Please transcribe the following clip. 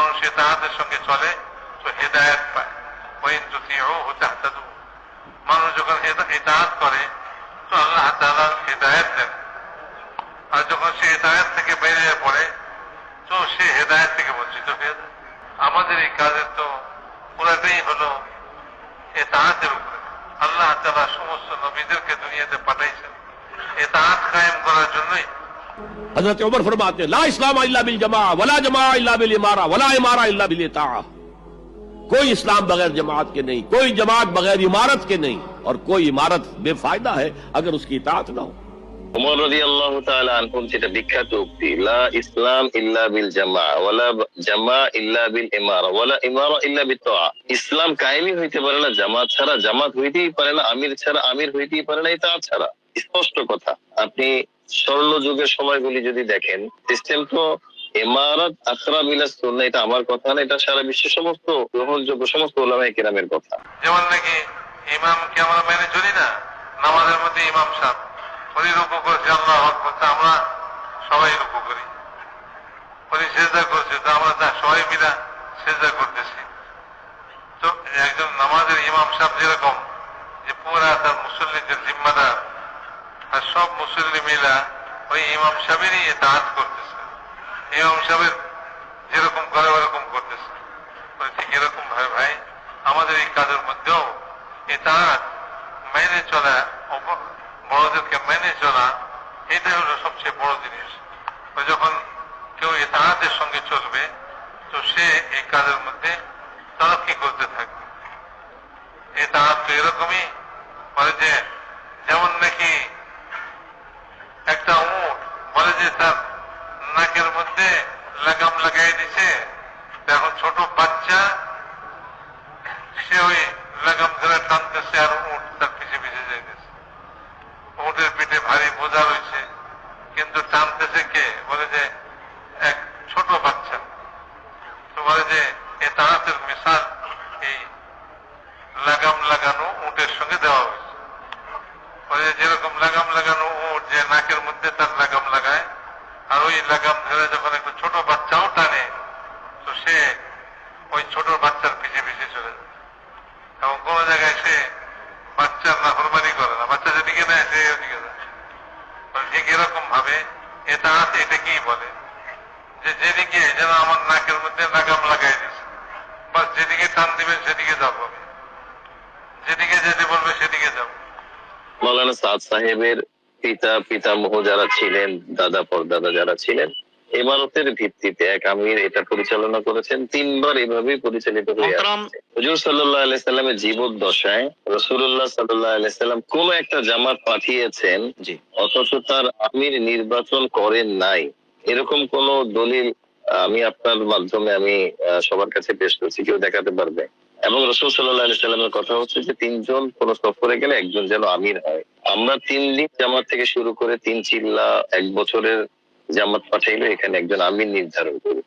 মানুষ এতাহাতের সঙ্গে চলে, তো হেদায়ত পায়। তুতিউ তাহতাদু। মানুষ যখন এতাহাত করে, তো আল্লাহ তাআলা হেদায়ত দেন। আর যখন সে হেদায়ত থেকে বেরিয়ে পড়ে, তো সে হেদায়ত থেকে বঞ্চিত হয়ে আমাদের এই কাজের তো পুরাটাই হলো এতাহাতের উপরে। আল্লাহ তাআলা সমস্ত নবীদেরকে দুনিয়াতে পাঠাইছেন। এতাহাত কায়েম করার জন্যই حضرت عمر فرماتے ہیں، لا اسلام اللہ بالجماع، ولا جماع اللہ بالامارہ، ولا امارہ اللہ بالاطاعہ۔ کوئی اسلام بغیر جماعت کے نہیں، کوئی جماعت بغیر عمارت کے نہیں، اور کوئی عمارت بے فائدہ ہے اگر اس کی اطاعت نہ ہو۔ عمر رضی اللہ تعالی عنہ যেটা বিখ্যাত উক্তি لا اسلام الا بالجماع، ولا جماع الا بالامارة ولا امارة الا بالطاعة ইসলাম কায়েমই হইতে جماعت না জামাত ছাড়া জামাত হইতেই পারে না আমির ছাড়া আমির হইতেই اطاعت چھرا اس پوسٹ کو تھا۔ اپنی স্বর্ণ যুগের সময়গুলি যদি দেখেন, সিস্টেম তো ইমারত আখরা বিলা সুন্নাহ, এটা আমার কথা না, এটা সারা বিশ্বের সমস্ত গ্রহণযোগ্য, সমস্ত ওলামায়ে কেরামের কথা। যেমন নাকি ইমামকে আমরা মেনে চলি না? নামাজের মধ্যে ইমাম সাহেব, উনি রুকু করেছে, আল্লাহ আকবার, তা আমরা সবাই রুকু করি। উনি সেজদা করছে, তা আমরা তা সবাই মিলা সেজদা করতেছি। তো একজন নামাজের ইমাম সাহেব যেরকম, যে পুরা তার মুসল্লিদের জিম্মাদার আর সব মুসল্লি মিলা ওই ইমাম সাহেবেরই দাঁত করতেছে। ইমাম সাহেবের যেরকম করে ওরকম করতেছে। ঠিক এরকম ভাই ভাই, আমাদের এই কাজের মধ্যেও এটা মেনে চলা বড়দেরকে মেনে চলা, এটাই হলো সবচেয়ে বড় জিনিস। যখন কেউ এতাহাতের সঙ্গে চলবে, তো সে এই কাজের মধ্যে তরক্কি করতে থাকবে। এতাহাত তো এরকমই বলে যে, যেমন নাকি যে তার নাকের মধ্যে লাগাম লাগাই দিছে এখন ছোট বাচ্চা, সে ওই লাগাম ধরে টানতেছে আর উঠ তার পিছে পিছে যাইতেছে। উটের পিঠে ভারী বোঝা রয়েছে, কিন্তু টানতেছে কে? বলে যে এক ছোট বাচ্চা। তো বলে যে, এ তাহাতের মিশাল, এই লাগাম লাগানো উটের সঙ্গে দেওয়া হয়েছে বলে যে যেরকম লাগাম লাগানো উট যে নাকের মধ্যে তার লাগাম লাগায়, আর ওই লাগাম ধরে যখন একটা ছোট বাচ্চাও টানে, তো সে ওই ছোট বাচ্চার পিছিয়ে পিছিয়ে চলে যায়। এবং কোন জায়গায় সে বাচ্চার নাফরমানি করে না। বাচ্চা যেদিকে নেয়, সে ওদিকে যায়। ঠিক এরকম ভাবে এটা এটা কি বলে? যে যেদিকে যেন আমার নাকের মধ্যে লাগাম লাগাই দিছে বা যেদিকে টান দিবে সেদিকে যাব যেদিকে যেতে বলবে সেদিকে যাব। মৌলানা সাদ সাহেবের পিতা পিতামহ যারা ছিলেন দাদা পরদাদা যারা ছিলেন ইমারতের ভিত্তিতে এক আমির এটা পরিচালনা করেছেন তিনবার এভাবেই পরিচালিত হয়ে সাল্লাহ আলি হুজুর সাল্লাহ আলাইসাল্লামের জীবদ্দশায় রসুল্লাহ সাল্লাহ আলাইসাল্লাম কোন একটা জামাত পাঠিয়েছেন অথচ তার আমির নির্বাচন করেন নাই। এরকম কোন দলিল আমি আপনার মাধ্যমে আমি সবার কাছে পেশ করছি, কেউ দেখাতে পারবে। এবং রসুল সাল্লাহ সাল্লামের কথা হচ্ছে যে, তিনজন কোন সফরে গেলে একজন যেন আমির হয়। আমরা তিন দিন জামাত থেকে শুরু করে তিন চিল্লা এক বছরের জামাত পাঠাইলে এখানে একজন আমির নির্ধারণ করি।